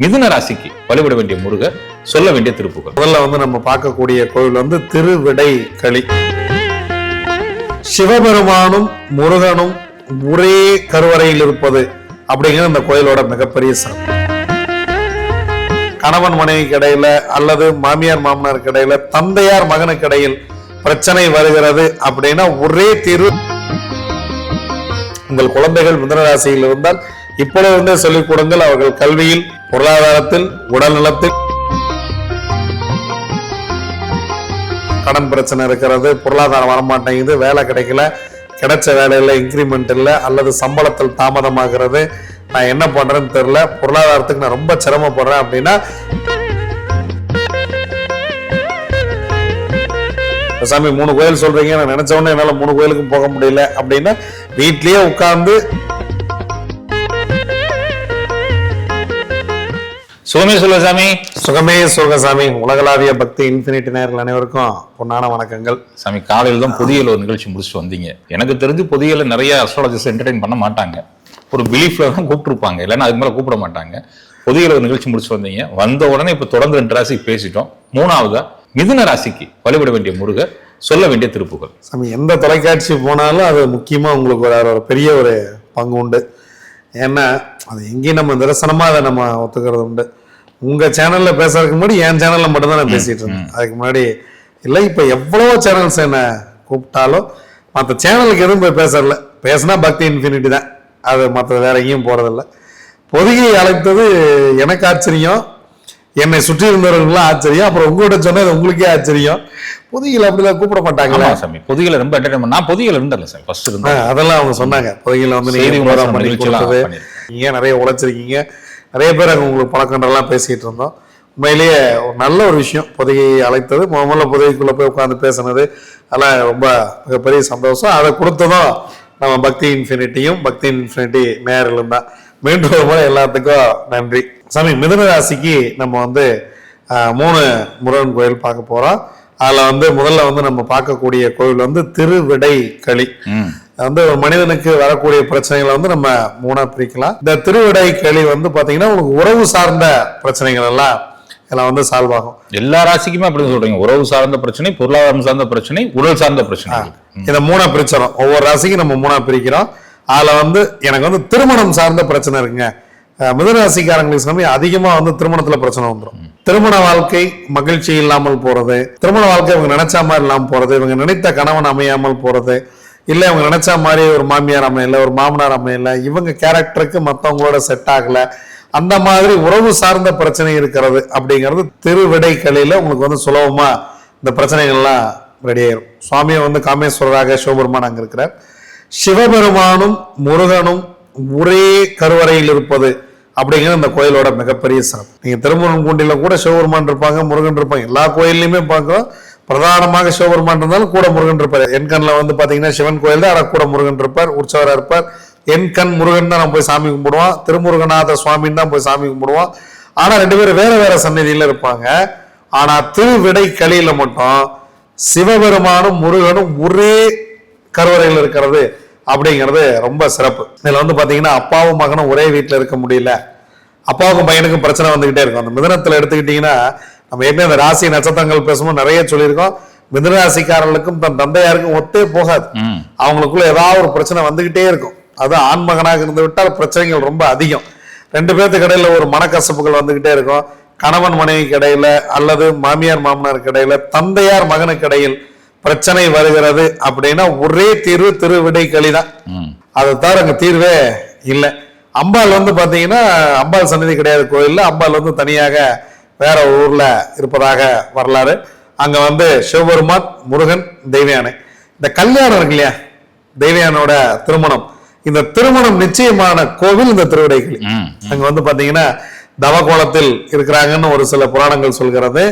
மிதுன ராசிக்கு வழிபட வேண்டிய முருகர் சொல்ல வேண்டிய திருப்புகள் முதல்ல வந்து நம்ம பார்க்கக்கூடிய கோவில் வந்து திருவிடை களி. சிவபெருமானும் முருகனும் ஒரே கருவறையில் இருப்பது அப்படிங்கிறது இந்த கோயிலோட மிகப்பெரிய சிறப்பு. கணவன் மனைவிக்கு இடையில அல்லது மாமியார் மாமனாருக்கு இடையில தந்தையார் மகனுக்கு இடையில் பிரச்சனை வருகிறது அப்படின்னா ஒரே தீர்வு. உங்கள் குழந்தைகள் மிதுன ராசியில் இருந்தால் இப்பொழுது சொல்லிக் கொடுங்கள் அவர்கள் கல்வியில் பொருளாதாரத்தில் உடல் நலத்தில் கடன் பிரச்சனை இருக்கிறது பொருளாதாரம் வரமாட்டேங்குது வேலை கிடைக்கல கிடைச்ச வேலையில் இன்க்ரிமெண்ட் இல்லை அல்லது சம்பளத்தில் தாமதமாகிறது. நான் என்ன பண்றேன்னு தெரியல பொருளாதாரத்துக்கு நான் ரொம்ப சிரமப்படுறேன் அப்படின்னா சாமி மூணு கோயில் சொல்றீங்க நான் நினச்ச உடனே என்னால் மூணு கோயிலுக்கும் போக முடியல அப்படின்னா வீட்லயே உட்கார்ந்து சுகமே சொல்ல சாமி. சுகமே சுகசாமி உலகளாவிய பக்தி இன்ஃபினிட்டி நேர்கள் அனைவருக்கும் பொன்னான வணக்கங்கள். சாமி காலையில் தான் பொதியல் ஒரு நிகழ்ச்சி முடிச்சுட்டு வந்தீங்க. எனக்கு தெரிஞ்சு பொதியல நிறைய அஸ்ட்ராலஜிஸ்ட் என்டர்டைன் பண்ண மாட்டாங்க. ஒரு பிலீஃப்ல தான் கூப்பிட்டுருப்பாங்க. இல்லைன்னா அதுக்கு மேலே கூப்பிட மாட்டாங்க. பொதியல ஒரு நிகழ்ச்சி முடிச்சு வந்தீங்க. வந்த உடனே இப்போ தொடர்ந்து ரெண்டு ராசிக்கு பேசிட்டோம். மூணாவதா மிதுன ராசிக்கு வழிபட வேண்டிய முருகர் சொல்ல வேண்டிய திருப்புகள் சாமி எந்த தொலைக்காட்சி போனாலும் அது முக்கியமாக உங்களுக்கு ஒரு ஒரு பெரிய ஒரு பங்கு உண்டு. ஏன்னா அது எங்கேயும் நம்ம நிரசனமாக அதை நம்ம ஒத்துக்கிறது உண்டு. உங்கள் சேனலில் பேசுறதுக்கு முன்னாடி என் சேனலில் மட்டும்தான் நான் பேசிகிட்டு இருந்தேன். அதுக்கு முன்னாடி இல்லை இப்போ எவ்வளவோ சேனல்ஸ் என்ன கூப்பிட்டாலும் மற்ற சேனலுக்கு எதுவும் போய் பேசறதில்ல. பேசினா பக்தி இன்ஃபினிட்டி தான். அது மற்ற வேற எங்கேயும் போகிறதில்ல பொதுகை அழைத்தது எனக்கு ஆச்சரியம். என்னை சுற்றி இருந்தவர்களும் ஆச்சரியம். அப்புறம் உங்கள்கிட்ட சொன்னது உங்களுக்கே ஆச்சரியம். பொதுகையில் அப்படிலாம் கூப்பிட மாட்டாங்களே? சாமி. பொதியல ரொம்ப என்டர்டைன் நான் பொதியல இருந்தேன் சார். ஃபர்ஸ்ட் இருந்தேன் அதெல்லாம் அவங்க சொன்னாங்க. பொதுகையில் வந்து செய்தி நீங்க விமர்சனம் program பண்ணி நிகழ்ச்சியெல்லாம் கொடுத்தது பண்ணிருக்கேன். நீங்க நிறைய உழைச்சிருக்கீங்க. நிறைய பேர் அங்கே உங்களுக்கு பழக்கன்றெல்லாம் பேசிகிட்டு இருந்தோம். உண்மையிலேயே ஒரு நல்ல ஒரு விஷயம். புதையை அழைத்தது. முதல்ல பொதுகைக்குள்ள போய் உட்காந்து பேசுனது. அதெல்லாம் ரொம்ப மிகப்பெரிய சந்தோஷம். அதை கொடுத்ததும் நம்ம பக்தி இன்ஃபினிட்டியும் பக்தி இன்ஃபினிட்டி நேரிலும் தான். மீண்டும் ஒரு முறை எல்லாத்துக்கும் நன்றி. சாமி மிதுன ராசிக்கு நம்ம வந்து மூணு முருகன் கோயில் பார்க்க போகிறோம் அதில் வந்து முதல்ல வந்து நம்ம பார்க்கக்கூடிய கோவில் வந்து திருவிடை களி வந்து ஒரு மனிதனுக்கு வரக்கூடிய பிரச்சனைகளை வந்து நம்ம மூணா பிரிக்கலாம். இந்த திருவிடை களி வந்து பாத்தீங்கன்னா உங்களுக்கு உறவு சார்ந்த பிரச்சனைகள் எல்லாம் எல்லாம் வந்து சால்வ் ஆகும். எல்லா ராசிக்குமே அப்படி சொல்றீங்க. உறவு சார்ந்த பிரச்சனை பொருளாதாரம் சார்ந்த பிரச்சனை உடல் சார்ந்த பிரச்சனை. இதை மூணா பிரிச்சிடும் ஒவ்வொரு ராசிக்கும் நம்ம மூணா பிரிக்கிறோம். அதுல வந்து எனக்கு வந்து திருமணம் சார்ந்த பிரச்சனை இருக்குங்க. அஹ் மிதுன ராசிக்காரங்களுக்கு சமயம் அதிகமா வந்து திருமணத்துல பிரச்சனை வந்துடும் திருமண வாழ்க்கை மகிழ்ச்சி இல்லாமல் போறது திருமண வாழ்க்கை இவங்க நினைச்ச மாதிரி இல்லாமல் போறது இவங்க நினைத்த கணவன் அமையாமல் போறது இல்லை இவங்க நினச்சா மாதிரி ஒரு மாமியார் அமையல ஒரு மாமனார் அமையல இவங்க கேரக்டருக்கு மற்றவங்களோட செட் ஆகலை. அந்த மாதிரி உறவு சார்ந்த பிரச்சனை இருக்கிறது அப்படிங்கிறது திருவிடைக்கலையில உங்களுக்கு வந்து சுலபமாக இந்த பிரச்சனைகள்லாம் ரெடி ஆயிரும். சுவாமியை வந்து காமேஸ்வரராக சிவபெருமான் அங்கே இருக்கிறார். சிவபெருமானும் முருகனும் ஒரே கருவறையில் இருப்பது அப்படிங்கிறது இந்த கோயிலோட மிகப்பெரிய சிறப்பு. நீங்கள் திருமுருகன் கூண்டியில் கூட சிவபெருமான் இருப்பாங்க முருகன் இருப்பாங்க. எல்லா கோயில்லையுமே பார்க்குறோம். பிரதானமாக சிவபெருமான் இருந்தாலும் கூட முருகன் இருப்பார். என் கண்ணில் வந்து பார்த்தீங்கன்னா சிவன் கோயில் தான் ஆனா கூட முருகன் இருப்பார் உற்சவராக இருப்பார். என் கண் முருகன் தான் நம்ம போய் சாமி கும்பிடுவோம் திருமுருகநாத சுவாமின்னு தான் போய் சாமி கும்பிடுவோம் ஆனால் ரெண்டு பேரும் வேற வேற சந்நிதியில இருப்பாங்க. ஆனால் திருவிடை களியில் மட்டும் சிவபெருமானும் முருகனும் ஒரே கருவறையில் இருக்கிறது அப்படிங்கிறது ரொம்ப சிறப்பு. இதில் வந்து பார்த்தீங்கன்னா அப்பாவும் மகனும் ஒரே வீட்டில் இருக்க முடியல. அப்பாவுக்கும் பையனுக்கும் பிரச்சனை வந்துக்கிட்டே இருக்கும். அந்த மிதனத்தில் எடுத்துக்கிட்டிங்கன்னா நம்ம ஏற்கனவே அந்த ராசி நட்சத்திரங்கள் பேசும்போது நிறைய சொல்லியிருக்கோம். மிதுன ராசிக்காரர்களுக்கும் தன் தந்தையாருக்கும் ஒத்தே போகாது. அவங்களுக்குள்ள ஏதாவது ஒரு பிரச்சனை வந்துகிட்டே இருக்கும். அது ஆண் மகனாக இருந்து விட்டால் பிரச்சனைகள் ரொம்ப அதிகம். ரெண்டு பேர்த்துக்கு இடையில ஒரு மனக்கசப்புகள் வந்துகிட்டே இருக்கும். கணவன் மனைவிக்கு இடையில அல்லது மாமியார் மாமனாருக்கு இடையில தந்தையார் மகனுக்கு இடையில் பிரச்சனை வருகிறது அப்படின்னா ஒரே தீர்வு திருவிடை களிதான் ம். அதை தவிர அங்க தீர்வே இல்லை. அம்பாள் வந்து பாத்தீங்கன்னா அம்பாள் சன்னதி கிடையாது கோயில்ல. அம்பாள் வந்து தனியாக வேற ஊர்ல இருப்பதாக வரலாறு. அங்க வந்து சிவபெருமான் முருகன் தெய்வயானை. இந்த கல்யாணம் இருக்கு இல்லையா? தெய்வயானோட திருமணம். இந்த திருமணம் நிச்சயமான கோவில் இந்த திருவிடைகளி. அங்க வந்து பாத்தீங்கன்னா தவகோலத்தில் இருக்கிறாங்கன்னு ஒரு சில புராணங்கள் சொல்கிறது.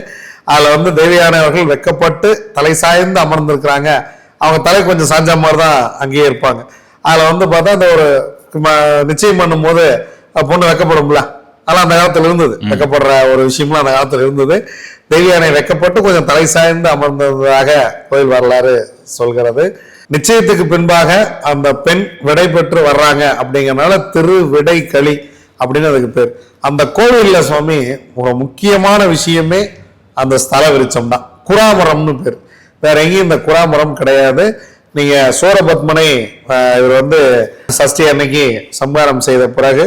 அதுல வந்து தேவியான அவர்கள் வெக்கப்பட்டு தலை சாய்ந்து அமர்ந்திருக்கிறாங்க. அவங்க தலை கொஞ்சம் சாஞ்ச மாதிரி தான் அங்கேயே இருப்பாங்க. அதுல வந்து பார்த்தா அந்த ஒரு நிச்சயம் பண்ணும்போது அஹ் பொண்ணு வெக்கப்படும்ல அதெல்லாம் அந்த காலத்துல இருந்தது. வெக்கப்படுற ஒரு விஷயம்லாம் அந்த காலத்துல இருந்தது. தேவியானை வெக்கப்பட்டு கொஞ்சம் தலை சாய்ந்து அமர்ந்ததாக கோயில் வரலாறு சொல்கிறது. நிச்சயத்துக்கு பின்பாக அந்த பெண் விடை பெற்று வர்றாங்க அப்படிங்கறனால திரு விடை களி அப்படின்னு அதுக்கு பேர். அந்த கோவில்ல சுவாமி ஒரு முக்கியமான விஷயமே அந்த ஸ்தல விருட்சம் தான். குராமரம்னு பேர். வேற எங்கேயும் இந்த குராமரம் கிடையாது. நீங்க சூரபத்மனை இவர் வந்து சஷ்டி அன்னைக்கு சம்ஹாரம் செய்த பிறகு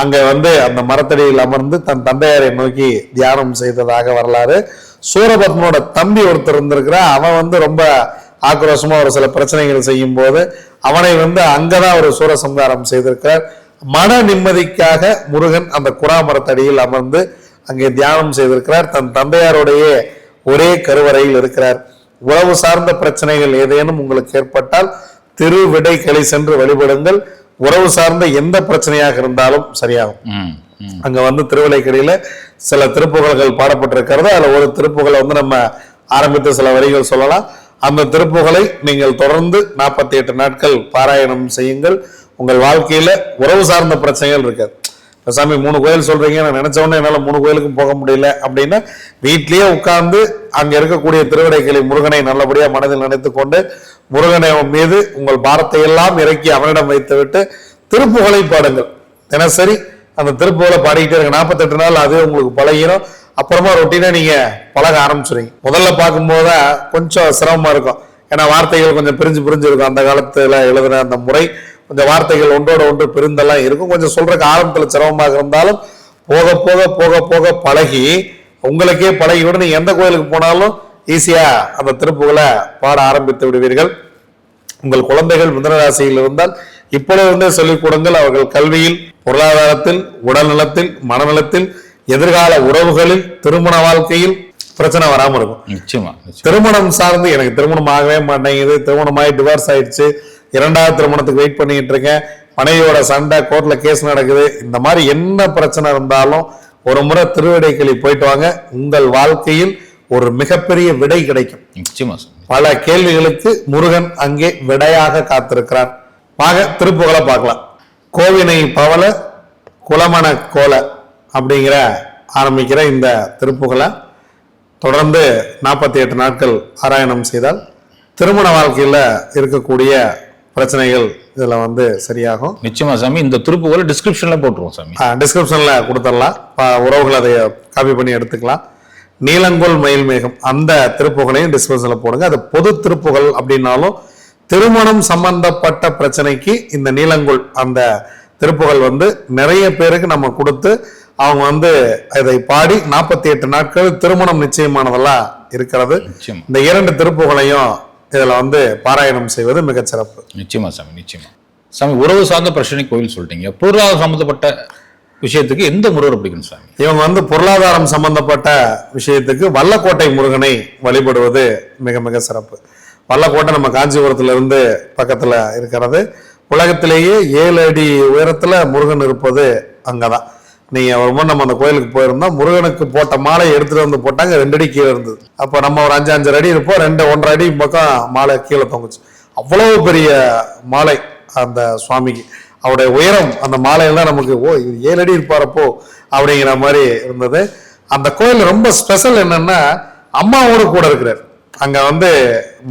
அங்க வந்து அந்த மரத்தடியில் அமர்ந்து தன் தந்தையாரை நோக்கி தியானம் செய்ததாக வரலாறு. சூரபத்மனோட தம்பி ஒருத்தர் இருந்திருக்கிறான் அவன் வந்து ரொம்ப ஆக்ரோஷமா ஒரு சில பிரச்சனைகள் செய்யும் போது அவனை வந்து அங்கதான் ஒரு சூரசம்ஹாரம் செய்திருக்கிறார். மன நிம்மதிக்காக முருகன் அந்த குராமரத்தடியில் அமர்ந்து அங்கே தியானம் செய்திருக்கிறார். தன் தந்தையாருடைய ஒரே கருவறையில் இருக்கிறார். உறவு சார்ந்த பிரச்சனைகள் ஏதேனும் உங்களுக்கு ஏற்பட்டால் திருவிடைக்களை சென்று வழிபடுங்கள். உறவு சார்ந்த எந்த பிரச்சனையாக இருந்தாலும் சரியாகும். அங்க வந்து திருவிளைக்கடியில சில திருப்புகழ்கள் பாடப்பட்டிருக்கிறது. அதுல ஒரு திருப்புகளை வந்து நம்ம ஆரம்பித்து சில வரிகள் சொல்லலாம். அந்த திருப்புகளை நீங்கள் தொடர்ந்து நாற்பத்தி எட்டு நாட்கள் பாராயணம் செய்யுங்கள். உங்கள் வாழ்க்கையில உறவு சார்ந்த பிரச்சனைகள் இருக்காது. சாமி மூணு கோயில் சொல்றீங்க. நான் நினைச்ச உடனே என்னால மூணு கோயிலுக்கும் போக முடியல அப்படின்னா வீட்லயே உட்கார்ந்து அங்க இருக்கக்கூடிய திருவிடைக்கிளி முருகனை நல்லபடியா மனதில் நினைத்துக் கொண்டு முருகனை மீது உங்கள் பாரத்தை எல்லாம் இறக்கி அவனிடம் வைத்துவிட்டு திருப்புகழை பாடுங்கள். தினசரி அந்த திருப்புகளை பாடிக்கிட்டே இருங்க. நாற்பத்தெட்டு நாள் அது உங்களுக்கு பழகிரும். அப்புறமா ரொட்டீனா நீங்க பழக ஆரம்பிச்சுருங்க முதல்ல பார்க்கும்போது தான் கொஞ்சம் சிரமமா இருக்கும். ஏன்னா வார்த்தைகள் கொஞ்சம் பிரிஞ்சு பிரிஞ்சு இருக்கும். அந்த காலத்துல எழுதுன அந்த முறை கொஞ்சம் வார்த்தைகள் ஒன்றோட ஒன்று பிரிந்தெல்லாம் இருக்கும். கொஞ்சம் சொல்றதுக்கு ஆரம்பத்தில் சிரமமாக இருந்தாலும் போக போக போக போக பழகி உங்களுக்கே பழகி விட நீங்க எந்த கோயிலுக்கு போனாலும் ஈஸியா அந்த திருப்புகளை பாட ஆரம்பித்து விடுவீர்கள். உங்கள் குழந்தைகள் மிதனராசியில் இருந்தால் இப்பொழுது சொல்லிக் கொடுங்கள் அவர்கள் கல்வியில் பொருளாதாரத்தில் உடல் நலத்தில் மனநலத்தில் எதிர்கால உறவுகளில் திருமண வாழ்க்கையில் பிரச்சனை வராம இருக்கும். நிச்சயமா. திருமணம் சார்ந்து எனக்கு திருமணம் ஆகவே மாட்டேங்குது. திருமணமாகி டிவோர்ஸ் ஆயிடுச்சு. இரண்டாவது திருமணத்துக்கு வெயிட் பண்ணிட்டு இருக்கேன். மனைவியோட சண்டை கோர்ட்ல கேஸ் நடக்குது. இந்த மாதிரி என்ன பிரச்சனை இருந்தாலும் ஒரு முறை திருவிடைக்களி போயிட்டு வாங்க. உங்கள் வாழ்க்கையில் ஒரு மிகப்பெரிய விடை கிடைக்கும். நிச்சயமா. பல கேள்விகளுக்கு முருகன் அங்கே விடையாக காத்திருக்கிறார். வாங்க திருப்புகளை பார்க்கலாம். கோவினை பவள குலமண கோல அப்படிங்கிற ஆரம்பிக்கிற இந்த திருப்புகளை தொடர்ந்து நாற்பத்தி எட்டு நாட்கள் பாராயணம் செய்தால் திருமண வாழ்க்கையில இருக்கக்கூடிய பிரச்சனைகள் இதுல வந்து சரியாகும். நிச்சயமா சாமி இந்த திருப்புகளை டிஸ்கிரிப்ஷன்ல போட்டுருவோம் சாமி. டிஸ்கிரிப்ஷன்ல கொடுத்துடலாம். உறவுகள் அதை காப்பி பண்ணி எடுத்துக்கலாம். நீலங்கோல் மயில் மேகம். அந்த திருப்புகளையும் டிஸ்கிரிப்ஷன்ல போடுங்க. அது பொது திருப்புகள் அப்படின்னாலும் திருமணம் சம்பந்தப்பட்ட பிரச்சனைக்கு இந்த நீலங்கோல் அந்த திருப்புகள் வந்து நிறைய பேருக்கு நம்ம கொடுத்து அவங்க வந்து இதை பாடி நாற்பத்தி எட்டு நாட்கள் திருமணம் நிச்சயமானதெல்லாம் இருக்கிறது. இந்த இரண்டு திருப்புகளையும் இதுல வந்து பாராயணம் செய்வது மிகச் சிறப்பு நிச்சயமா சாமி நிச்சயமா. சாமி உறவு சார்ந்த பிரச்சனை கோயில் சொல்லிட்டீங்க. பொருளாதாரம் சம்பந்தப்பட்ட விஷயத்துக்கு எந்த முருகர் பிடிக்கும் சாமி? இவங்க வந்து பொருளாதாரம் சம்பந்தப்பட்ட விஷயத்துக்கு வல்லக்கோட்டை முருகனை வழிபடுவது மிக மிக சிறப்பு. வல்லக்கோட்டை நம்ம காஞ்சிபுரத்துல இருந்து பக்கத்துல இருக்கிறது. உலகத்திலேயே ஏழு அடி உயரத்துல முருகன் இருப்பது அங்கதான். நீங்க ஒரு முறை நம்ம அந்த கோயிலுக்கு போயிருந்தோம் முருகனுக்கு போட்ட மாலை எடுத்துட்டு வந்து போட்டாங்க ரெண்டு அடி கீழே இருந்தது. அப்ப நம்ம ஒரு அஞ்சு அஞ்சரை அடி இருப்போம் ரெண்டு ஒன்றரை அடி பக்கம் மாலை கீழே தொங்குச்சு. அவ்வளவு பெரிய மாலை அந்த சுவாமிக்கு. அவருடைய உயரம் அந்த மாலையெல்லாம் நமக்கு ஓ ஏழு அடி இருப்பாரப்போ அப்படிங்கிற மாதிரி இருந்தது. அந்த கோயில் ரொம்ப ஸ்பெஷல் என்னன்னா அம்மாவோட கூட இருக்கிறார். அங்கே வந்து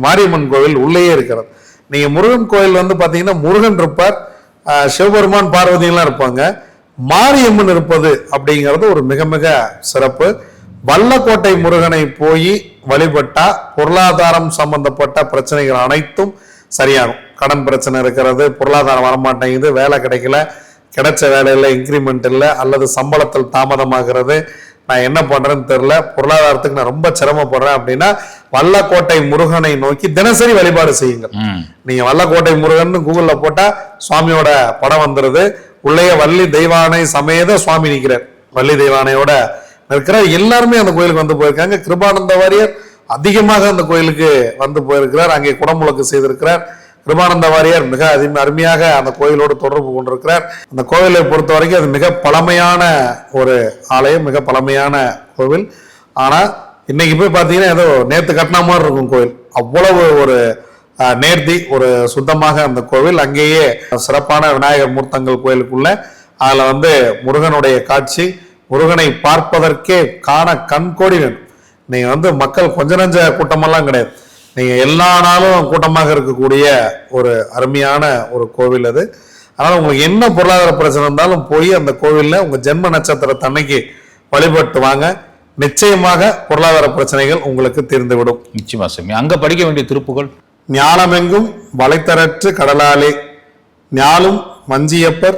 மாரியம்மன் கோவில் உள்ளேயே இருக்கிறது நீங்கள் முருகன் கோயில் வந்து பார்த்தீங்கன்னா முருகன் இருப்பார் சிவபெருமான் பார்வதியெல்லாம் இருப்பாங்க. மாரியம்மன் இருப்பது அப்படிங்கிறது ஒரு மிக மிக சிறப்பு. வல்லக்கோட்டை முருகனை போய் வழிபட்டா பொருளாதாரம் சம்பந்தப்பட்ட பிரச்சனைகள் அனைத்தும் சரியாகும். கடன் பிரச்சனை இருக்கிறது பொருளாதாரம் வரமாட்டேங்குது வேலை கிடைக்கல கிடைச்ச வேலையில இன்க்ரிமெண்ட் இல்லை அல்லது சம்பளத்தில் தாமதமாகிறது. நான் என்ன பண்றேன்னு தெரியல. பொருளாதாரத்துக்கு நான் ரொம்ப சிரமப்படுறேன் அப்படின்னா வல்லக்கோட்டை முருகனை நோக்கி தினசரி வழிபாடு செய்யுங்கள். ம். நீங்க வல்லக்கோட்டை முருகன் கூகுள்ல போட்டா சுவாமியோட படம் வந்துருது. உள்ளேயே வள்ளி தெய்வானை சமேத சுவாமி நிற்கிறார். வள்ளி தெய்வானையோட இருக்கிறார் எல்லாருமே அந்த கோயிலுக்கு வந்து போயிருக்காங்க. கிருபானந்த வாரியர் அதிகமாக அந்த கோயிலுக்கு வந்து போயிருக்கிறார். அங்கே குடமுழக்கு செய்திருக்கிறார். கிருபானந்த வாரியார் மிக அதிக அருமையாக அந்த கோயிலோடு தொடர்பு கொண்டிருக்கிறார். அந்த கோவிலை பொறுத்த வரைக்கும் அது மிக பழமையான ஒரு ஆலயம் மிக பழமையான கோவில். ஆனால் இன்னைக்கு போய் பார்த்தீங்கன்னா ஏதோ நேற்று கட்டின மாதிரி இருக்கும் கோவில். அவ்வளவு ஒரு நேர்த்தி ஒரு சுத்தமாக அந்த கோவில். அங்கேயே சிறப்பான விநாயகர் மூர்த்தங்கள் கோயிலுக்குள்ள. அதில் வந்து முருகனுடைய காட்சி முருகனை பார்ப்பதற்கே காண கண்கோடி வேணும் வந்து மக்கள் கொஞ்ச நஞ்ச கூட்டமெல்லாம் கிடையாது. நீங்க எல்லா நாளும் கூட்டமாக இருக்கக்கூடிய ஒரு அருமையான ஒரு கோவில் அது. அதனால உங்களுக்கு என்ன பொருளாதார பிரச்சனை இருந்தாலும் போய் அந்த கோவில்ல உங்க ஜென்ம நட்சத்திரத்தன்னைக்கு வழிபட்டு வாங்க. நிச்சயமாக பொருளாதார பிரச்சனைகள் உங்களுக்கு தீர்ந்துவிடும். நிச்சயமா சாமி. அங்க படிக்க வேண்டிய திருப்புகள்? ஞானமெங்கும் வளைத்தரற்று கடலாலே ஞாலும் மஞ்சியப்பர்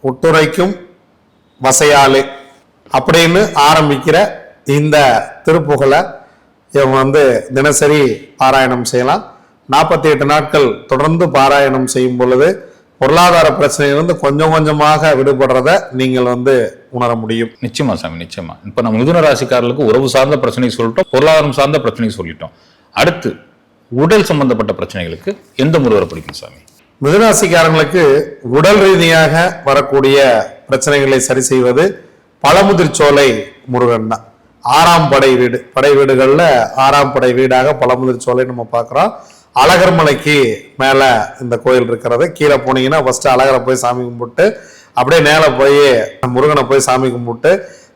ஒட்டுரைக்கும் வசையாலே அப்படின்னு ஆரம்பிக்கிற இந்த திருப்புகழை இவங்க வந்து தினசரி பாராயணம் செய்யலாம். நாற்பத்தி எட்டு நாட்கள் தொடர்ந்து பாராயணம் செய்யும் பொழுது பொருளாதார பிரச்சனையிலிருந்து கொஞ்சம் கொஞ்சமாக விடுபடுறத நீங்கள் வந்து உணர முடியும். நிச்சயமா சாமி நிச்சயமா. இப்ப நம்ம மிதுன ராசிக்காரர்களுக்கு உறவு சார்ந்த பிரச்சனை சொல்லிட்டோம் பொருளாதாரம் சார்ந்த பிரச்சனை சொல்லிட்டோம். அடுத்து உடல் சம்பந்தப்பட்ட பிரச்சனைகளுக்கு எந்த முருகரை பிடிக்கும் சாமி? மிதுராசிக்காரங்களுக்கு உடல் ரீதியாக வரக்கூடிய பிரச்சனைகளை சரி செய்வது பழமுதிர்ச்சோலை முருகன் தான். ஆறாம் படை வீடு படை வீடுகளில் ஆறாம் படை வீடாக பழமுதிர்ச்சோலை நம்ம பார்க்குறோம். அழகர் மலைக்கு மேலே இந்த கோயில் இருக்கிறது. கீழே போனீங்கன்னா ஃபஸ்ட்டு அழகரை போய் சாமி கும்பிட்டு அப்படியே மேலே போய் முருகனை போய் சாமி கும்பிட்டு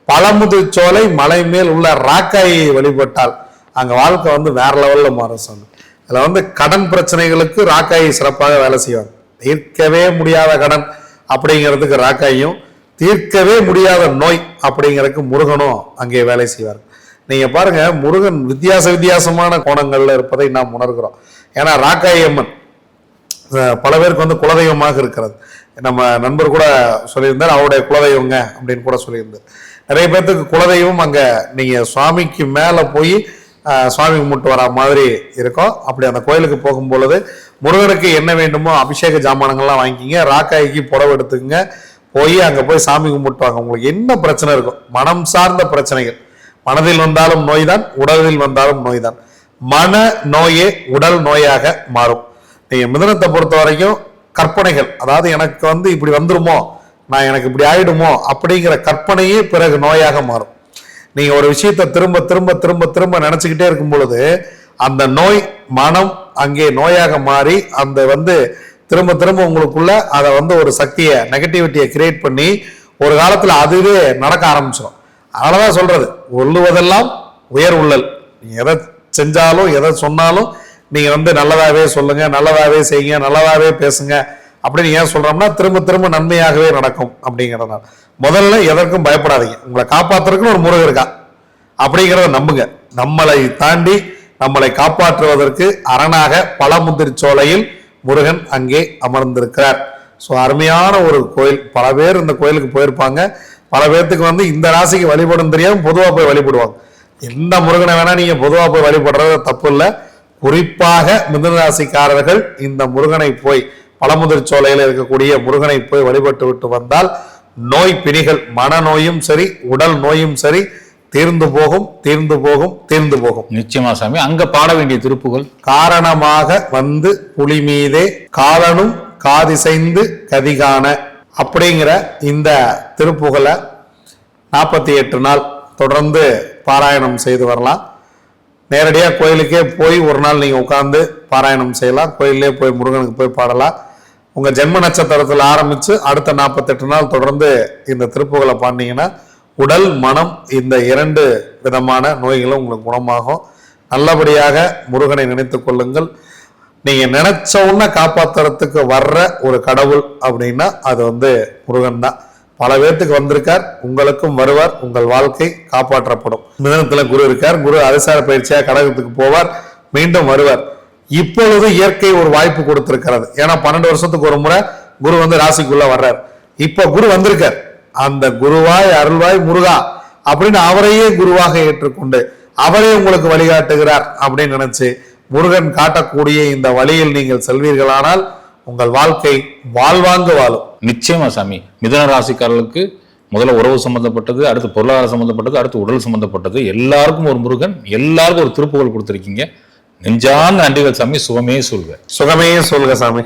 பழமுதிர்ச்சோலை மலை மேல் உள்ள ராக்காயை வழிபட்டால் அங்கே வாழ்க்கை வந்து வேற லெவலில் மாறும் சாமி. அதில் வந்து கடன் பிரச்சனைகளுக்கு ராக்காயி சிறப்பாக வேலை செய்வாங்க தீர்க்கவே முடியாத கடன் அப்படிங்கிறதுக்கு ராக்காயும் தீர்க்கவே முடியாத நோய் அப்படிங்கிறதுக்கு முருகனும் அங்கே வேலை செய்வார். நீங்கள் பாருங்க முருகன் வித்தியாச வித்தியாசமான கோணங்களில் இருப்பதை நாம் உணர்கிறோம். ஏன்னா ராக்காய் அம்மன் பல பேருக்கு வந்து குலதெய்வமாக இருக்கிறது. நம்ம நண்பர் கூட சொல்லியிருந்தார் அவருடைய குலதெய்வங்க அப்படின்னு கூட சொல்லியிருந்தார். நிறைய பேர்த்துக்கு குலதெய்வம் அங்கே நீங்கள் சுவாமிக்கு மேலே போய் சுவாமி கும்பிட்டு வர மாதிரி இருக்கும். அப்படி அந்த கோயிலுக்கு போகும் பொழுது முருகனுக்கு என்ன வேண்டுமோ அபிஷேக ஜாமானங்கள்லாம் வாங்கிக்கிங்க ராக்காய்க்கு புடவை எடுத்துக்கங்க போய் அங்கே போய் சாமி கும்பிட்டுவாங்க. உங்களுக்கு என்ன பிரச்சனை இருக்கும் மனம் சார்ந்த பிரச்சனைகள். மனதில் வந்தாலும் நோய்தான் உடலில் வந்தாலும் நோய்தான். மன நோயே உடல் நோயாக மாறும். நீங்கள் மிதனத்தை பொறுத்த வரைக்கும் கற்பனைகள் அதாவது எனக்கு வந்து இப்படி வந்துருமோ நான் எனக்கு இப்படி ஆயிடுமோ அப்படிங்கிற கற்பனையே பிறகு நோயாக மாறும். நீங்க ஒரு விஷயத்த திரும்ப திரும்ப திரும்ப திரும்ப நினைச்சுக்கிட்டே இருக்கும் பொழுது அந்த நோய் மனம் அங்கே நோயாக மாறி அந்த வந்து திரும்ப திரும்ப உங்களுக்குள்ள அதை வந்து ஒரு சக்தியை நெகட்டிவிட்டியை கிரியேட் பண்ணி ஒரு காலத்தில் அதுவே நடக்க ஆரம்பிச்சிடும் அதனாலதான் சொல்றது உள்ளுவதெல்லாம் உயர் உள்ளல். நீங்க எதை செஞ்சாலும் எதை சொன்னாலும் நீங்க வந்து நல்லதாவே சொல்லுங்க நல்லதாவே செய்யுங்க நல்லதாவே பேசுங்க. அப்படின்னு ஏன் சொல்றோம்னா திரும்ப திரும்ப நன்மையாகவே நடக்கும் அப்படிங்கிறதுனால. முதல்ல எதற்கும் பயப்படாதீங்க. உங்களை காப்பாத்துறதுக்குன்னு ஒரு முருகன் இருக்கா? அப்படிங்கிறத நம்புங்க. நம்மளை தாண்டி நம்மளை காப்பாற்றுவதற்கு அரணாக பழமுதிர் சோலையில் முருகன் அங்கே அமர்ந்திருக்கிறார். ஸோ அருமையான ஒரு கோயில். பல பேர் இந்த கோயிலுக்கு போயிருப்பாங்க. பல பேர்த்துக்கு வந்து இந்த ராசிக்கு வழிபடும் தெரியாமல் பொதுவாக போய் வழிபடுவாங்க. எந்த முருகனை வேணால் நீங்கள் பொதுவாக போய் வழிபடுறது தப்பு இல்லை. குறிப்பாக மிதுன ராசிக்காரர்கள் இந்த முருகனை போய் பழமுதிர் சோலையில் இருக்கக்கூடிய முருகனை போய் வழிபட்டு விட்டு வந்தால் நோய் பிணிகள் மனநோயும் சரி உடல் நோயும் சரி தீர்ந்து போகும் தீர்ந்து போகும் தீர்ந்து போகும். நிச்சயமா சாமி. அங்க பாட வேண்டிய திருப்புகள்? காரணமாக வந்து புலி மீதே காலனும் காதிசைந்து கதிகான அப்படிங்கிற இந்த திருப்புகழை நாற்பத்தி எட்டு நாள் தொடர்ந்து பாராயணம் செய்து வரலாம். நேரடியாக கோயிலுக்கே போய் ஒரு நாள் நீங்கள் உட்காந்து பாராயணம் செய்யலாம். கோயிலே போய் முருகனுக்கு போய் பாடலாம். உங்கள் ஜென்ம நட்சத்திரத்தில் ஆரம்பித்து அடுத்த நாற்பத்தெட்டு நாள் தொடர்ந்து இந்த திருப்புகளை பாடினீங்கன்னா உடல் மனம் இந்த இரண்டு விதமான நோய்களும் உங்களுக்கு குணமாகும். நல்லபடியாக முருகனை நினைத்துக் கொள்ளுங்கள். நீங்க நினைச்ச உடனே காப்பாத்துறதுக்கு வர்ற ஒரு கடவுள் அப்படின்னா அது வந்து முருகன் தான். பல பேர்த்துக்கு வந்திருக்கார் உங்களுக்கும் வருவார் உங்கள் வாழ்க்கை காப்பாற்றப்படும். மிதனத்துல குரு இருக்கார் குரு அதிசார பயிற்சியா கடகத்துக்கு போவார் மீண்டும் வருவார். இப்பொழுது இயற்கை ஒரு வாய்ப்பு கொடுத்திருக்கிறது. ஏன்னா பன்னெண்டு வருஷத்துக்கு ஒரு முறை குரு வந்து ராசிக்குள்ள வர்றார். இப்போ குரு வந்திருக்கார். அந்த குருவாய் அருள்வாய் முருகா அப்படின்னு அவரையே குருவாக ஏற்றுக்கொண்டு அவரே உங்களுக்கு வழிகாட்டுகிறார் அப்படின்னு நினைச்சு முருகன் காட்டக்கூடிய இந்த வழியில் நீங்கள் செல்வீர்களானால் உங்கள் வாழ்க்கை வாழ்வாங்கு வாழும். நிச்சயமா சாமி. மிதுன ராசிக்காரர்களுக்கு முதல்ல உறவு சம்பந்தப்பட்டது அடுத்து பொருளாதாரம் சம்பந்தப்பட்டது அடுத்து உடல் சம்பந்தப்பட்டது. எல்லாருக்கும் ஒரு முருகன் எல்லாருக்கும் ஒரு திருப்புகள் கொடுத்துருக்கீங்க. நெஞ்சார்ந்த நன்றிகள் சாமி சுகமே சொல்க. சுகமே சொல்க சாமி.